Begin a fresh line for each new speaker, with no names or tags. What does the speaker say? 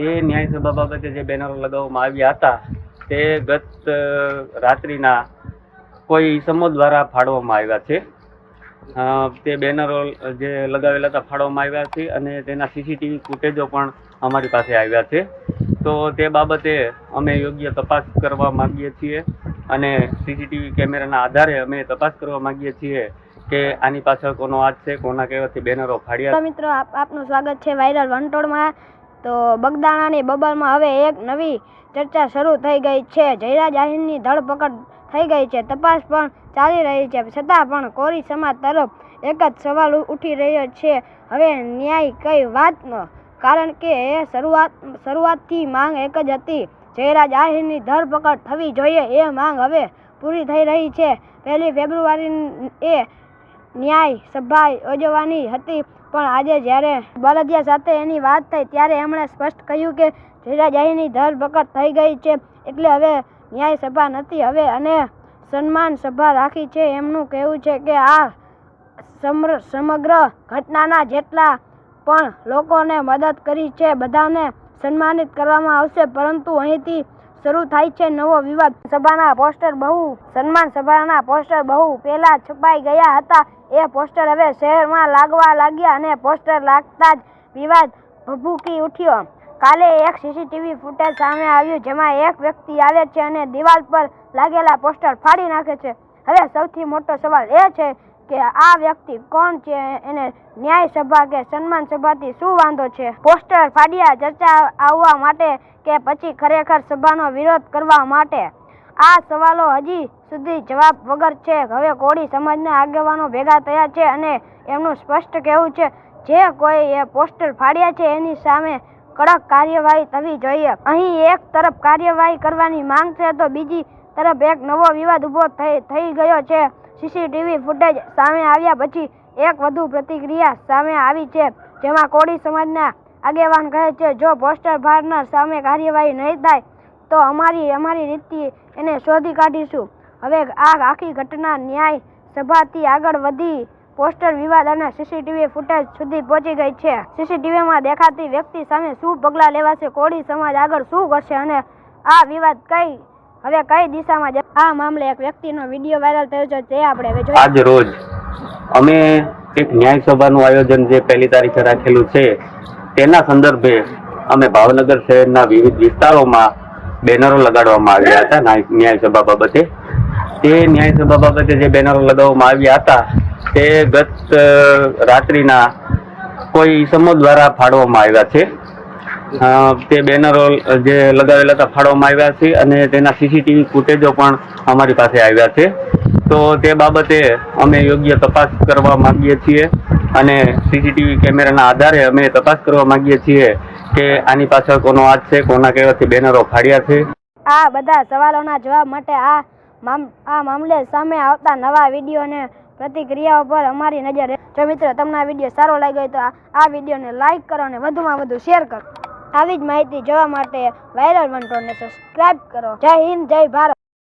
તે ન્યાયસભા બાબતે જે બેનરો લગાવવામાં આવ્યા હતા, તે ગત રાત્રિના કોઈ ઇસમો દ્વારા ફાડવામાં આવ્યા છે. તે બેનરો જે લગાવેલા હતા ફાડવામાં આવ્યા છે અને તેના સીસીટીવી ફૂટેજો પણ અમારી પાસે આવ્યા છે. તો તે બાબતે અમે યોગ્ય તપાસ કરવા માગીએ છીએ અને સીસીટીવી કેમેરાના આધારે અમે તપાસ કરવા માગીએ છીએ કે આની પાછળ કોનો હાથ છે, કોના કહેવાથી બેનરો ફાડ્યા
મિત્રો આપનું સ્વાગત છે. વાયરલ વંટોળમાં તો બગદાણાની બબલમાં હવે એક નવી ચર્ચા શરૂ થઈ ગઈ છે. જયરાજ આહિરની ધરપકડ થઈ ગઈ છે. તપાસ પણ ચાલી રહી છે. છતાં પણ કોરી સમાજ તરફ એક જ સવાલ ઉઠી રહ્યો છે. હવે ન્યાય કઈ વાતનો? કારણ કે એ શરૂઆત, શરૂઆતથી માંગ એક જ હતી. જયરાજ આહિરની ધરપકડ થવી જોઈએ એ માંગ હવે પૂરી થઈ રહી છે. પહેલી ફેબ્રુઆરી એ ન્યાય સભા યોજવાની હતી. પણ આજે જ્યારે બળદિયા સાથે એની વાત થઈ, ત્યારે એમણે સ્પષ્ટ કહ્યું કે જયરાજાહીની ધરપકડ થઈ ગઈ છે, એટલે હવે ન્યાય સભા નથી. હવે અને સન્માન સભા રાખી છે એમનું કહેવું છે કે આ સમગ્ર ઘટનાના જેટલા પણ લોકોને મદદ કરી છે, બધાને સન્માનિત કરવામાં આવશે, પરંતુ અહીંથી શરૂ થાય છે નવો વિવાદ. સભાના પોસ્ટર બહુ, સન્માન સભાના પોસ્ટર બહુ પહેલા છપાઈ ગયા હતા. એ પોસ્ટર હવે શહેરમાં લાગવા લાગ્યા અને પોસ્ટર લાગતા જ વિવાદ ભભૂકી ઉઠ્યો. કાલે એક સીસીટીવી ફૂટેજ સામે આવ્યું જેમાં એક વ્યક્તિ આવે છે અને દિવાલ પર લાગેલા પોસ્ટર ફાડી નાખે છે. હવે સૌથી મોટો સવાલ એ છે કે આ વ્યક્તિ કોણ છે એને ન્યાય સભા કે સન્માન સભાથી શું વાંધો છે? પોસ્ટર ફાડ્યા ચર્ચા આવવા માટે કે પછી ખરેખર સભાનો વિરોધ કરવા માટે? આ સવાલો હજી સુધી જવાબ વગર છે. હવે કોળી સમાજના આગેવાનો ભેગા થયા છે અને એમનું સ્પષ્ટ કહેવું છે, જે કોઈ એ પોસ્ટર ફાડ્યા છે એની સામે કડક કાર્યવાહી થવી જોઈએ. અહીં એક તરફ કાર્યવાહી કરવાની માંગ છે તો બીજી તરફ એક નવો વિવાદ થઈ થઈ ગયો છે. સીસીટીવી ફૂટેજ સામે આવ્યા પછી એક વધુ પ્રતિક્રિયા સામે આવી છે, જેમાં કોળી સમાજના આગેવાન કહે છે, જો પોસ્ટર ફાડનાર સામે કાર્યવાહી નહીં થાય, તો અમારી અમારી રીતથી એને શોધી કાઢીશું. હવે આ આખી ઘટના ન્યાય સભાથી આગળ વધી પોસ્ટર વિવાદ અને સીસીટીવી ફૂટેજ સુધી પહોંચી ગઈ છે. સીસીટીવીમાં દેખાતી વ્યક્તિ સામે શું પગલાં લેવાશે, કોળી સમાજ આગળ શું કરશે અને આ વિવાદ કઈ હવે કઈ દિશામાં? આ મામલે એક વ્યક્તિનો વીડિયો વાયરલ થયો છે, તે આપણે હવે
આજ રોજ અમે એક ન્યાય સભાનું આયોજન જે પહેલી તારીખે રાખેલું છે, તેના સંદર્ભે અમે ભાવનગર શહેરના વિવિધ વિસ્તારોમાં બેનરો લગાડવામાં આવ્યા હતા ન્યાય સભા બાબતે તે ન્યાય સભા બાબતે જે બેનરો લગાવવામાં આવ્યા હતા, તે ગત રાત્રિના કોઈ ઇસમો દ્વારા ફાળવામાં આવ્યા છે તે બેનરો જે લગાવેલા હતા ફાળવામાં આવ્યા છે અને તેના સીસીટીવી ફૂટેજો પણ અમારી પાસે આવ્યા છે. તો તે બાબતે અમે યોગ્ય તપાસ કરવા માંગીએ છીએ અને સીસીટીવી કેમેરાના આધારે અમે તપાસ કરવા માંગીએ છીએ કે આની પાછળ કોનો હાથ છે, કોના કહેવાથી બેનરો ફાડ્યા છે.
આ બધા સવાલોના જવાબ માટે આ આ મામલે સામે આવતા નવા વીડિયો અને પ્રતિક્રિયાઓ પર અમારી નજર જો મિત્રો, તમને આ વીડિયો સારો લાગ્યો હોય તો આ વિડીયોને લાઇક કરો અને વધુમાં વધુ શેર કરો. આવી જ માહિતી જોવા માટે વાયરલ વંટોને સબસ્ક્રાઇબ કરો. જય હિન્દ જય ભારત.